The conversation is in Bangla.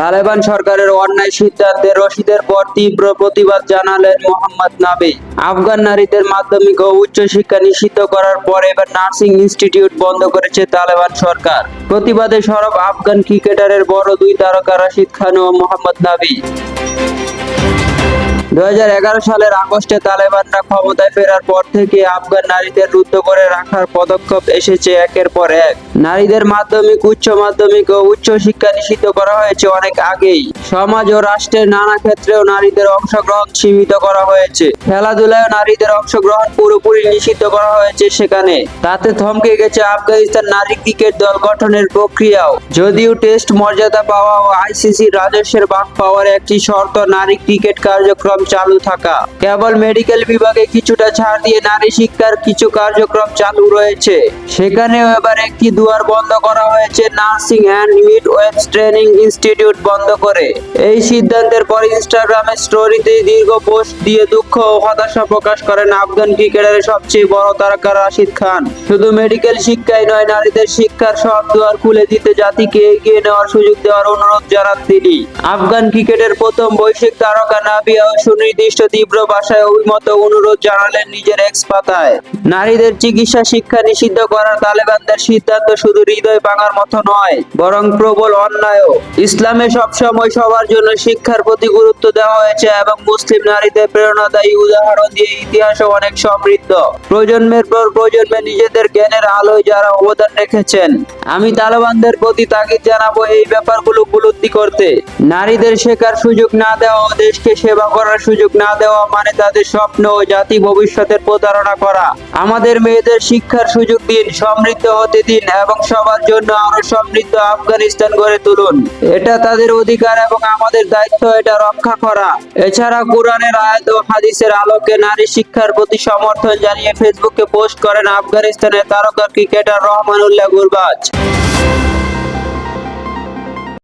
তালেবান সরকারের অন্যায় সিদ্ধান্তে রশিদের পর তীব্র প্রতিবাদ জানালেন মোহাম্মদ নাবি আফগান নারীদের মাধ্যমিক ও উচ্চ শিক্ষা নিষিদ্ধ করার পর এবার নার্সিং ইনস্টিটিউট বন্ধ করেছে তালেবান সরকার। প্রতিবাদে সরব আফগান ক্রিকেটারের বড় দুই তারকা রাশিদ খান ও মোহাম্মদ নাবি দু হাজার এগারো সালের আগস্টে তালেবানরা ক্ষমতায় ফেরার পর থেকে আফগান নারীদের রুদ্ধ করে রাখার পদক্ষেপ এসেছে একের পর এক। নারীদের মাধ্যমিক, উচ্চ মাধ্যমিক ও উচ্চ শিক্ষা নিষিদ্ধ করা হয়েছে অনেক আগেই। সমাজ ও রাষ্ট্রের নানা ক্ষেত্রেও নারীদের অংশগ্রহণ সীমিত করা হয়েছে। খেলাধুলায় নারীদের অংশগ্রহণ পুরোপুরি নিষিদ্ধ করা হয়েছে সেখানে। তাতে থমকে গেছে আফগানিস্তান নারী ক্রিকেট দল গঠনের প্রক্রিয়াও। যদিও টেস্ট মর্যাদা পাওয়া ও আইসিসি রাজস্বের ভাগ পাওয়ার একটি শর্ত, নারী ক্রিকেট কার্যক্রম চালু থাকা। কেবল মেডিকেল বিভাগে কিছুটা ছাড় দিয়ে নারী শিক্ষার কিছু কার্যক্রম চালু রয়েছে। সেখানেও এবার একটি দুয়ার বন্ধ করা হয়েছে nursing and midwife training institute বন্ধ করে। এই সিদ্ধান্তের পর ইনস্টাগ্রামে স্টোরিতে দীর্ঘ পোস্ট দিয়ে দুঃখ ও হতাশা প্রকাশ করেন আফগান ক্রিকেটারের সবচেয়ে বড় তারকা রাশিদ খান। শুধু মেডিকেল শিক্ষাই নয়, নারীদের শিক্ষার সব দুয়ার খুলে দিতে জাতিকে এগিয়ে নেওয়ার সুযোগ দেওয়ার অনুরোধ জানান তিনি। আফগান ক্রিকেটের প্রথম বৈশ্বিক তারকা নাবিয়া ও সুনির্দিষ্ট তীব্র ভাষায় অভিমত অনুরোধ জানালেন নিজের এক্স পাতায় নারীদের চিকিৎসা শিক্ষা নিষিদ্ধ করার তালেবানদের সিদ্ধান্ত শুধু হৃদয় ভাঙার মতো নয়, বরং প্রবল অন্যায়ও ইসলামে সবসময় সবার জন্য শিক্ষার প্রতি গুরুত্ব দেওয়া হয়েছে এবং মুসলিম নারীদের প্রেরণাদায়ী উদাহরণ দিয়ে ইতিহাসও অনেক সমৃদ্ধ। প্রজন্মের পর প্রজন্মে নিজেদের জ্ঞানের আলোয় যারা অবদান রেখেছেন, আমি তালেবানদের প্রতি তাগিদ জানাব এই ব্যাপারগুলো উপলব্ধি করতে। নারীদের শেখার সুযোগ না দেওয়া দেশকে সেবা করার সুযোগ না দেওয়া মানে তাদের স্বপ্ন ও জাতি ভবিষ্যতের প্রতারণা করা। আমাদের মেয়েদের শিক্ষার সুযোগ দিন, সমৃদ্ধ হতে দিন এবং সবার জন্য আরও সমৃদ্ধ আফগানিস্তান গড়ে তুলুন। এটা তাদের অধিকার এবং আমাদের দায়িত্ব, এটা রক্ষা করা। এছাড়া কোরআনের আয়াত ও হাদিসের আলোকে নারী শিক্ষার প্রতি সমর্থন জানিয়ে ফেসবুকে পোস্ট করেন আফগানিস্তানের তারকা ক্রিকেটার রহমানুল্লাহ গুরবাজ।